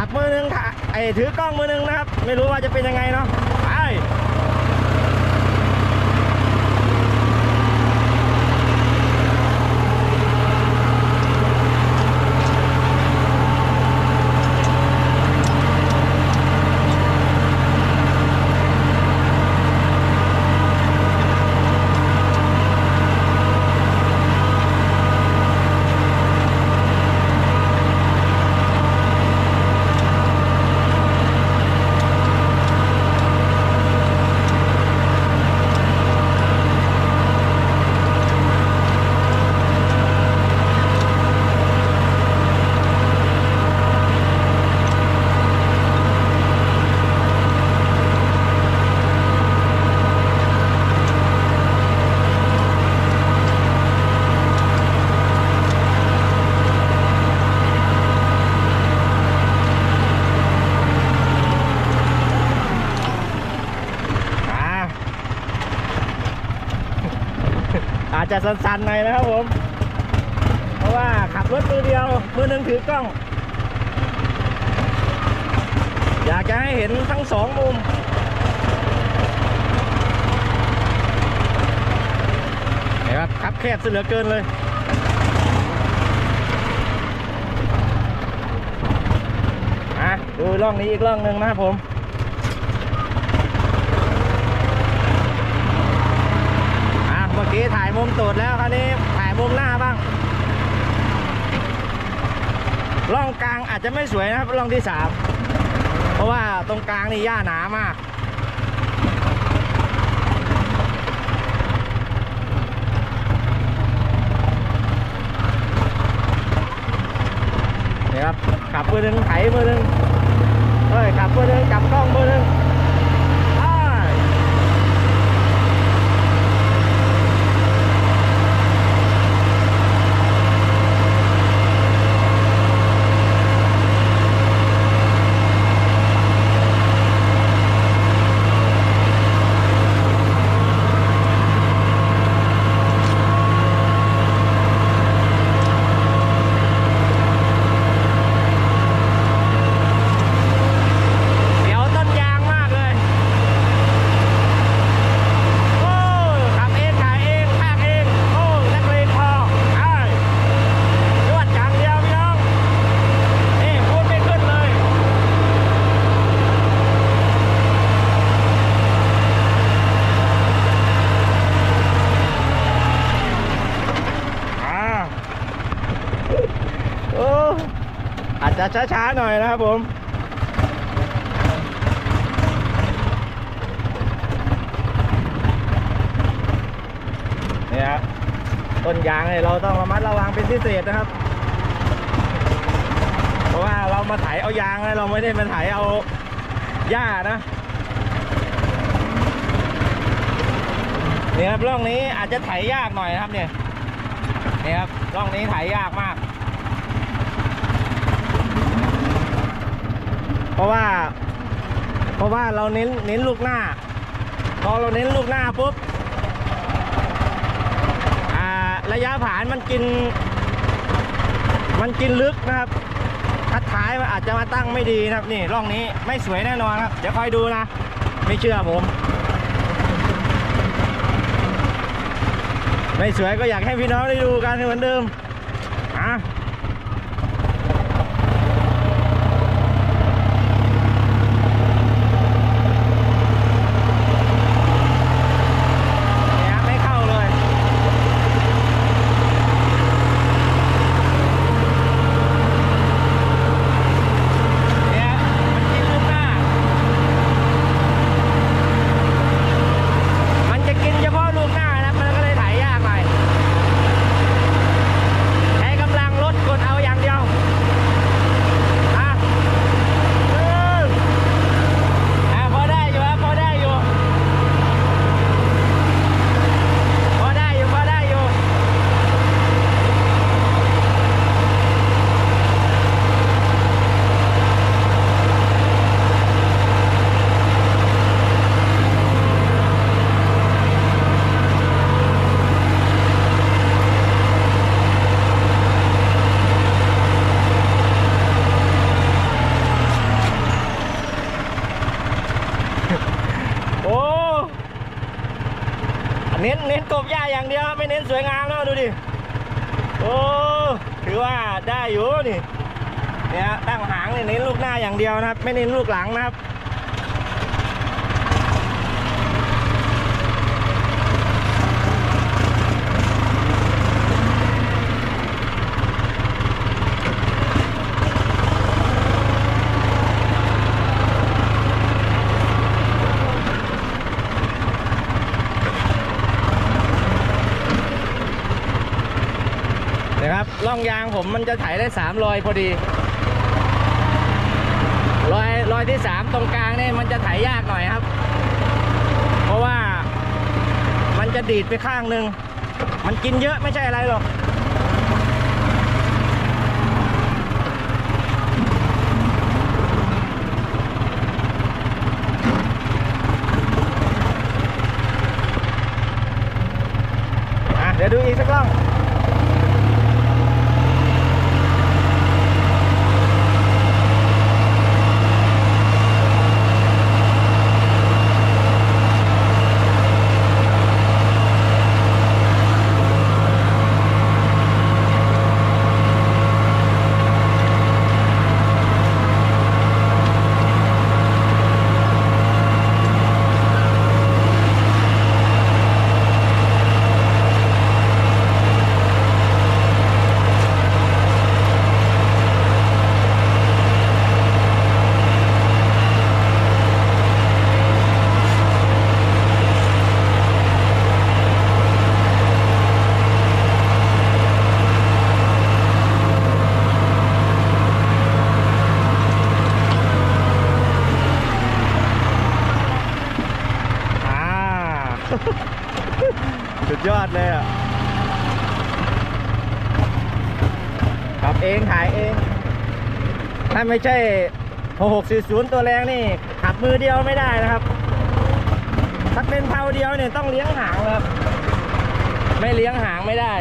ขับมือหนึงค่ะไอ้ถือกล้องมือหนึงนะครับ ไม่รู้ว่าจะเป็นยังไงเนาะไปอ่า อา จจะสั่นๆหน่อยนะครับผม เพราะว่าขับรถมือเดียวมือหนึ่งถือกล้อง อยากจะให้เห็นทั้งสองมุมเห็นครับขับแคบซะเหลือเกินเลยอะดูร่องนี้อีกร่องหนึ่งนะครับผมื่อกี้ถ่ายมุมตูดแล้วคราวนี้ถ่ายมุมหน้าบ้างร่องกลางอาจจะไม่สวยนะครับร่องที่สามเพราะว่าตรงกลางนี่หญ้าหนามากนี่ครับขับมือหนึ่งไถมือหนึ่งเฮ้ยขับมือหนึ่งจับกล้องมือหนึ่งไป เดี๋ยวต้นยางมากเลย โอ้ขับเองถ่ายเองพากเอง โอ้นักเลงพอไอ้ยอดจังเดียวพี่น้อง นี่พูดไม่ขึ้นเลย อ่าโอ้อาจจะ ช้าๆหน่อยนะครับผมเนี่ยฮะต้นยางเนี่ยเราต้องระมัดระวังเป็นพิเศษนะครับ เพราะว่าเรามาไถเอายางนะเราไม่ได้มาไถเอาหญ้านะเนี่ยครับร่องนี้อาจจะไถยากหน่อยนะครับเนี่ยเนี่ยครับร่องนี้ไถยากมาก เพราะว่า เพราะว่าเราเน้นเน้นลูกหน้า พอเราเน้นลูกหน้าปุ๊บระยะผ่านมันกิน มันกินลึกนะครับคัดท้ายมันอาจจะมาตั้งไม่ดีนะครับนี่ร่องนี้ไม่สวยแน่นอนครับ เดี๋ยวคอยดูนะ ไม่เชื่อผม ไม่สวยก็อยากให้พี่น้องได้ดูกันเหมือนเดิมอะเนี่ยไม่เข้าเลย เนี่ยมันกินลูกหน้า มันจะกินเฉพาะลูกหน้านะมันก็เลยไถยากหน่อยใช้กำลังรถ เน้นเน้นกบหญ้าอย่างเดียวไม่เน้นสวยงามแล้วดูดิโอ้ถือว่าได้อยู่นี่เนี่ยตั้งหางเน้นลูกหน้าอย่างเดียวนะครับ ไม่เน้นลูกหลังนะครับ นะครับล่องยางผมมันจะไถได้สามรอยพอดีรอยรอยที่สามตรงกลางเนี่ยมันจะไถยากหน่อยครับ เพราะว่ามันจะดีดไปข้างหนึ่งมันกินเยอะไม่ใช่อะไรหรอกเดี๋ยวดูอีกสักล่อง อ่า สุ ดยอดเลยอะขับเองถ่ายเอง ถ้าไม่ใช่ 6640 ตัวแรงนี่ ขับมือเดียวไม่ได้นะครับ ถ้าเป็นเท้าเดียวเนี่ยต้องเลี้ยงหางครับ ไม่เลี้ยงหางไม่ได้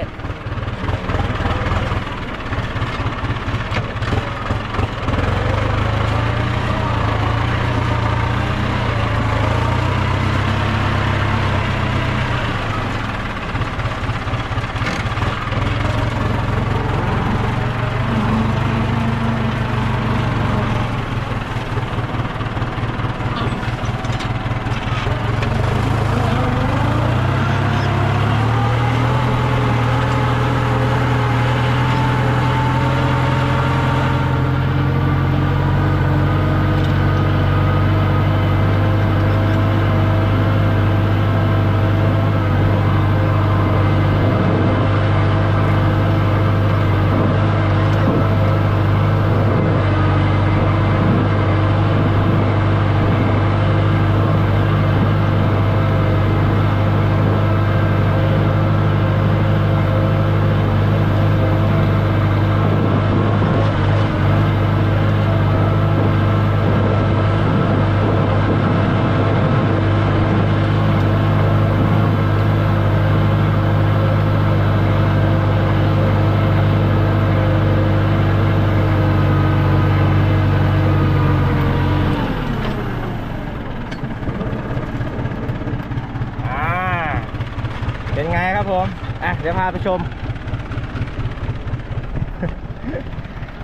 พาไปชม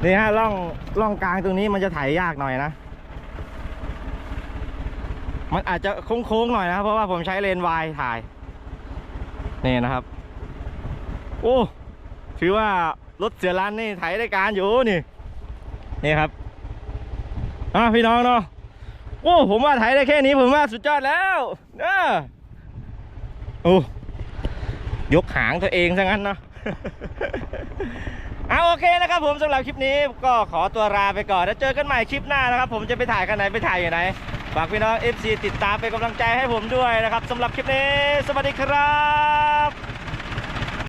นี่ฮะร่องร่องกลางตรงนี้มันจะไถยากหน่อยนะ มันอาจจะโค้งๆหน่อยนะครับ เพราะว่าผมใช้เลนส์วายถ่าย นี่นะครับ โอ้ถือว่ารถเสือรันนี่ไถได้การอยู่นี่ นี่ครับอะพี่น้องเนาะโอ้ผมว่าไถได้แค่นี้ผมว่าสุดยอดแล้วเออโอ้ ยกหางตัวเองซะงั้นเนาะเอาโอเคนะครับผมสำหรับคลิปนี้ก็ขอตัวลาไปก่อนแล้วเจอกันใหม่คลิปหน้านะครับ ผมจะไปถ่ายกันไหนไปถ่ายอยู่ไหนฝากพี่น้อง FC ติดตามเป็นกำลังใจให้ผมด้วยนะครับสำหรับคลิปนี้ สวัสดีครับ